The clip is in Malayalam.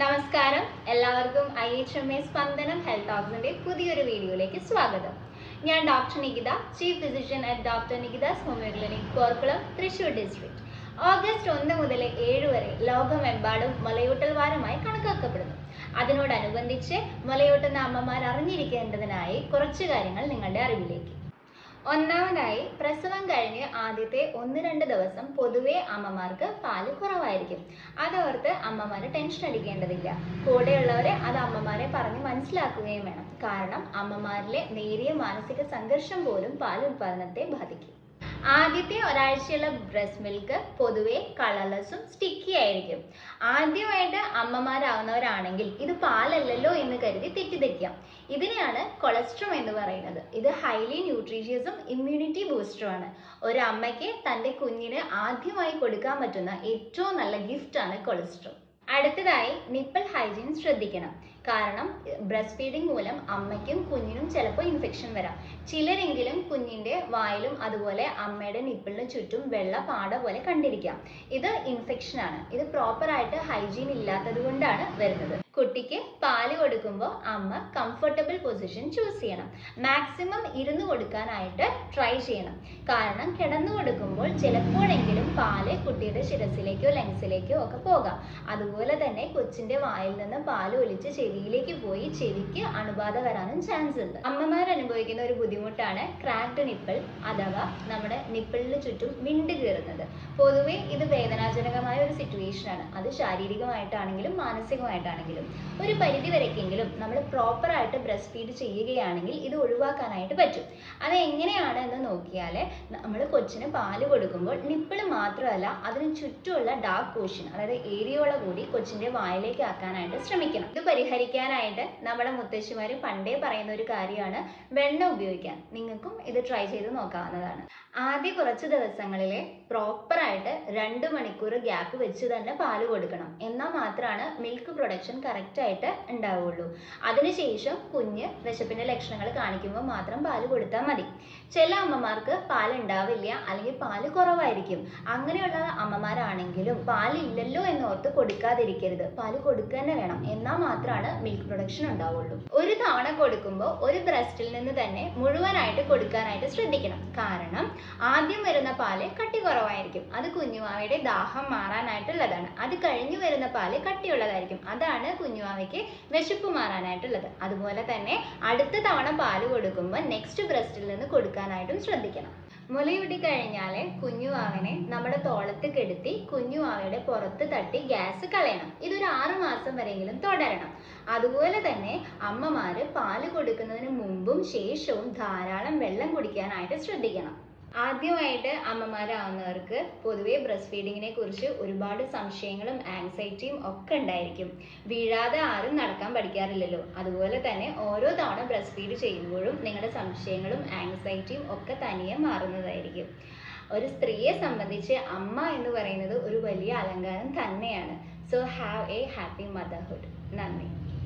നമസ്കാരം. എല്ലാവർക്കും ഐ എച്ച് എം എ സ്പന്ദനം ഹെൽത്ത് ടോക്സിന്റെ പുതിയൊരു വീഡിയോയിലേക്ക് സ്വാഗതം. ഞാൻ doctor Nikita chief physician at doctor Nikita's homeo clinic Korkulam Thrissur district August ഒന്ന് മുതൽ ഏഴ് വരെ ലോകമെമ്പാടും മുലയൂട്ടൽ വാരമായി കണക്കാക്കപ്പെടുന്നു. അതിനോടനുബന്ധിച്ച് മുലയൂട്ടുന്ന അമ്മമാർ അറിഞ്ഞിരിക്കേണ്ടതിനായി കുറച്ച് കാര്യങ്ങൾ നിങ്ങളുടെ അറിവിലേക്ക്. ഒന്നാമതായി പ്രസവം കഴിഞ്ഞ് ആദ്യത്തെ ഒന്ന് രണ്ട് ദിവസം പൊതുവെ അമ്മമാർക്ക് പാൽ കുറവായിരിക്കും. അതോർത്ത് അമ്മമാർ ടെൻഷൻ അടിക്കേണ്ടതില്ല. കൂടെയുള്ളവരെ അത് അമ്മമാരെ പറഞ്ഞ് മനസ്സിലാക്കുകയും വേണം. കാരണം അമ്മമാരിലെ നേരിയ മാനസിക സംഘർഷം പോലും പാൽ ഉൽപാദനത്തെ ബാധിക്കും. ആദ്യത്തെ ഒരാഴ്ചയുള്ള ബ്രസ്റ്റ് മിൽക്ക് പൊതുവെ കളർലെസ്സും സ്റ്റിക്കി ആയിരിക്കും. ആദ്യമായിട്ട് അമ്മമാരാവുന്നവരാണെങ്കിൽ ഇത് പാലല്ലല്ലോ എന്ന് കരുതി തെറ്റിദ്ധരിക്കാം. ഇതിനെയാണ് കൊളസ്ട്രോം എന്ന് പറയുന്നത്. ഇത് ഹൈലി ന്യൂട്രീഷ്യസും ഇമ്മ്യൂണിറ്റി ബൂസ്റ്ററുമാണ് ഒരു അമ്മയ്ക്ക് തന്റെ കുഞ്ഞിന് ആദ്യമായി കൊടുക്കാൻ പറ്റുന്ന ഏറ്റവും നല്ല ഗിഫ്റ്റാണ് കൊളസ്ട്രോം അടുത്തതായി നിപ്പിൾ ഹൈജീൻ ശ്രദ്ധിക്കണം. കാരണം ബ്രസ്റ്റ് ഫീഡിംഗ് മൂലം അമ്മയ്ക്കും കുഞ്ഞിനും ചിലപ്പോൾ ഇൻഫെക്ഷൻ വരാം. ചിലരെങ്കിലും കുഞ്ഞിന്റെ വായിലും അതുപോലെ അമ്മയുടെ നിപ്പിളിന് ചുറ്റും വെള്ള പാട പോലെ കണ്ടിരിക്കാം. ഇത് ഇൻഫെക്ഷൻ ആണ്. ഇത് പ്രോപ്പർ ആയിട്ട് ഹൈജീൻ ഇല്ലാത്തത് കൊണ്ടാണ് വരുന്നത്. കുട്ടിക്ക് പാൽ കൊടുക്കുമ്പോൾ അമ്മ കംഫർട്ടബിൾ പൊസിഷൻ ചൂസ് ചെയ്യണം. മാക്സിമം ഇരുന്ന് കൊടുക്കാനായിട്ട് ട്രൈ ചെയ്യണം. കാരണം കിടന്നു കൊടുക്കുമ്പോൾ ചിലപ്പോഴെങ്കിലും പാൽ കുട്ടിയുടെ ശിരസിലേക്കോ ലങ്സിലേക്കോ ഒക്കെ പോകാം. അതുപോലെ തന്നെ കൊച്ചിന്റെ വായിൽ നിന്ന് പാൽ ഒലിച്ച് ചെവിയിലേക്ക് പോയി ചെവിക്ക് അണുബാധ വരാനും ചാൻസ് ഉണ്ട്. അമ്മമാർ അനുഭവിക്കുന്ന ഒരു ബുദ്ധിമുട്ടാണ് ക്രാക്ഡ് നിപ്പിൾ അഥവാ നമ്മുടെ നിപ്പിളിന് ചുറ്റും വിണ്ട് കീറുന്നത്. പൊതുവെ ഇത് വേദനാജനകമായ ആണ്. അത് ശാരീരികമായിട്ടാണെങ്കിലും മാനസികമായിട്ടാണെങ്കിലും ഒരു പരിധി വരെക്കെങ്കിലും നമ്മൾ പ്രോപ്പർ ആയിട്ട് ബ്രസ്റ്റ് ഫീഡ് ചെയ്യുകയാണെങ്കിൽ ഇത് ഒഴിവാക്കാനായിട്ട് പറ്റും. അത് എങ്ങനെയാണ് എന്ന് നോക്കിയാൽ നമ്മൾ കൊച്ചിന് പാൽ കൊടുക്കുമ്പോൾ നിപ്പിൾ മാത്രമല്ല അതിന് ചുറ്റുമുള്ള ഡാർക്ക് പോർഷൻ അതായത് ഏരിയോള കൂടി കൊച്ചിന്റെ വായിലേക്ക് ആക്കാനായിട്ട് ശ്രമിക്കണം. ഇത് പരിഹരിക്കാനായിട്ട് നമ്മുടെ മുത്തശ്ശിമാർ പണ്ടേ പറയുന്ന ഒരു കാര്യമാണ് വെണ്ണ ഉപയോഗിക്കാൻ. നിങ്ങൾക്കും ഇത് ട്രൈ ചെയ്ത് നോക്കാവുന്നതാണ്. ആദ്യ കുറച്ച് ദിവസങ്ങളിൽ പ്രോപ്പറായിട്ട് രണ്ട് മണിക്കൂർ ഗ്യാപ്പ് വെച്ച് തന്നെ പാൽ കൊടുക്കണം. എന്നാൽ മാത്രമാണ് മിൽക്ക് പ്രൊഡക്ഷൻ കറക്റ്റ് ആയിട്ട് ഉണ്ടാവുള്ളൂ അതിനുശേഷം കുഞ്ഞ് വിശപ്പിന്റെ ലക്ഷണങ്ങൾ കാണിക്കുമ്പോൾ മാത്രം പാൽ കൊടുത്താൽ മതി. ചില അമ്മമാർക്ക് പാൽ ഉണ്ടാവില്ല അല്ലെങ്കിൽ പാൽ കുറവായിരിക്കും. അങ്ങനെയുള്ള അമ്മമാരാണെങ്കിലും പാലില്ലല്ലോ എന്നോർത്ത് കൊടുക്കാതിരിക്കരുത്. പാൽ കൊടുക്കുക തന്നെ വേണം. എന്നാൽ മാത്രമാണ് മിൽക്ക് പ്രൊഡക്ഷൻ ഉണ്ടാവുള്ളൂ ഒരു തവണ കൊടുക്കുമ്പോൾ ഒരു ബ്രസ്റ്റിൽ നിന്ന് തന്നെ മുഴുവനായിട്ട് കൊടുക്കാനായിട്ട് ശ്രദ്ധിക്കണം. കാരണം ആദ്യം വരുന്ന പാൽ കട്ടി കുറവായിരിക്കും. അത് കുഞ്ഞുമാവയുടെ ദാഹം മാറാനായിട്ടുള്ളതാണ്. അത് കഴിഞ്ഞു വരുന്ന പാൽ കട്ടിയുള്ളതായിരിക്കും. അതാണ് കുഞ്ഞുമാവയ്ക്ക് വിശപ്പ് മാറാനായിട്ടുള്ളത്. അതുപോലെ തന്നെ അടുത്ത തവണ പാൽ കൊടുക്കുമ്പോൾ നെക്സ്റ്റ് ബ്രസ്റ്റിൽ നിന്ന് കൊടുക്കാനായിട്ടും ശ്രദ്ധിക്കണം. മുലയൂട്ടി കഴിഞ്ഞാൽ കുഞ്ഞുവാവിനെ നമ്മുടെ തോളത്ത് കെടുത്തി കുഞ്ഞുവാവയുടെ പുറത്ത് തട്ടി ഗ്യാസ് കളയണം. ഇതൊരു ആറു മാസം വരെയെങ്കിലും തുടരണം. അതുപോലെ തന്നെ അമ്മമാര് പാൽ കൊടുക്കുന്നതിന് മുമ്പും ശേഷവും ധാരാളം വെള്ളം കുടിക്കാനായിട്ട് ശ്രദ്ധിക്കണം. ആദ്യമായിട്ട് അമ്മമാരാവുന്നവർക്ക് പൊതുവെ ബ്രസ്റ്റ് ഫീഡിങ്ങിനെ കുറിച്ച് ഒരുപാട് സംശയങ്ങളും ആങ്സൈറ്റിയും ഒക്കെ ഉണ്ടായിരിക്കും. വീഴാതെ ആരും നടക്കാൻ പഠിക്കാറില്ലല്ലോ. അതുപോലെ തന്നെ ഓരോ തവണ ബ്രസ്റ്റ് ഫീഡ് ചെയ്യുമ്പോഴും നിങ്ങളുടെ സംശയങ്ങളും ആങ്സൈറ്റിയും ഒക്കെ തനിയെ മാറുന്നതായിരിക്കും. ഒരു സ്ത്രീയെ സംബന്ധിച്ച് അമ്മ എന്ന് പറയുന്നത് ഒരു വലിയ അലങ്കാരം തന്നെയാണ്. So have a happy motherhood നന്ദി.